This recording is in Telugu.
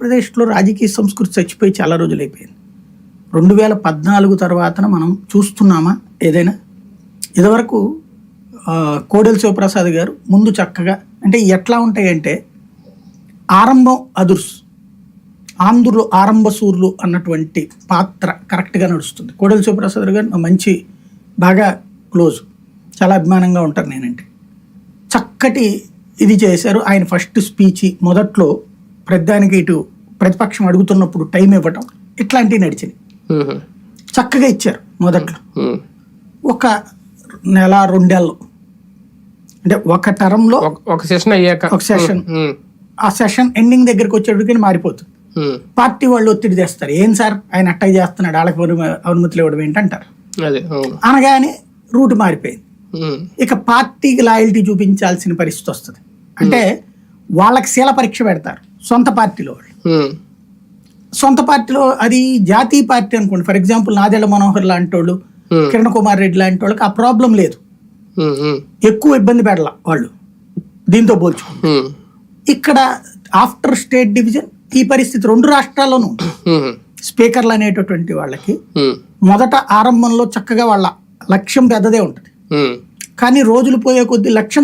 ఆంధ్రప్రదేశ్లో రాజకీయ సంస్కృతి చచ్చిపోయి చాలా రోజులు అయిపోయింది రెండు వేల పద్నాలుగు తర్వాత మనం చూస్తున్నామా? ఏదైనా? ఇదివరకు కోడెల శివప్రసాద్ గారు ముందు చక్కగా అంటే ఎట్లా ఉంటాయంటే ఆరంభం అదుర్స్ ఆంధ్రులు ఆరంభసూర్లు అన్నటువంటి పాత్ర కరెక్ట్గా నడుస్తుంది. కోడెల శివప్రసాద్ గారు మంచి బాగా క్లోజ్ చాలా అభిమానంగా ఉంటారు నేనంటే. చక్కటి ఇది చేశారు. ఆయన ఫస్ట్ స్పీచ్ మొదట్లో ప్రధానికి ఇటు ప్రతిపక్షం అడుగుతున్నప్పుడు టైం ఇవ్వటం ఇట్లాంటివి నడిచింది. చక్కగా ఇచ్చారు మొదట్లో. ఒక నెల రెండేళ్ళు. అంటే ఒక టర్మ్లో ఒక- ఒక సెషన్ అయ్యాక. ఒక సెషన్. ఆ సెషన్ ఎండింగ్ దగ్గరికి వచ్చేటికి మారిపోతుంది. పార్టీ వాళ్ళు ఒత్తిడి తెస్తారు. ఏం సార్? ఆయన అట్టగా చేస్తున్నాడు. వాళ్ళకి అనుమ- అనుమతులు ఇవ్వడం ఏంటంటారు? అనగానే రూట్ మారిపోయింది. ఇక పార్టీకి లాయల్టీ చూపించాల్సిన పరిస్థితి వస్తుంది. అంటే వాళ్ళకి శీల పరీక్ష పెడతారు సొంత పార్టీలో వాళ్ళు. సొంత పార్టీలో అది జాతీయ పార్టీ అనుకోండి ఫర్ ఎగ్జాంపుల్ నాదెళ్ళ మనోహర్ లాంటి వాళ్ళు Hmm. కిరణ్ కుమార్ రెడ్డి లాంటి వాళ్ళకి ఆ ప్రాబ్లం లేదు. ఉమ్. ఎక్కువ ఇబ్బంది పెడల వాళ్ళు దీంతో పోల్చు. ఇక్కడ ఆఫ్టర్ స్టేట్ డివిజన్ ఈ పరిస్థితి రెండు రాష్ట్రాల్లోనూ. స్పీకర్లు అనేటటువంటి వాళ్ళకి. మొదట ఆరంభంలో చక్కగా వాళ్ళ లక్ష్యం పెద్దదే ఉంటుంది. కానీ రోజులు పోయే కొద్దీ లక్ష్యం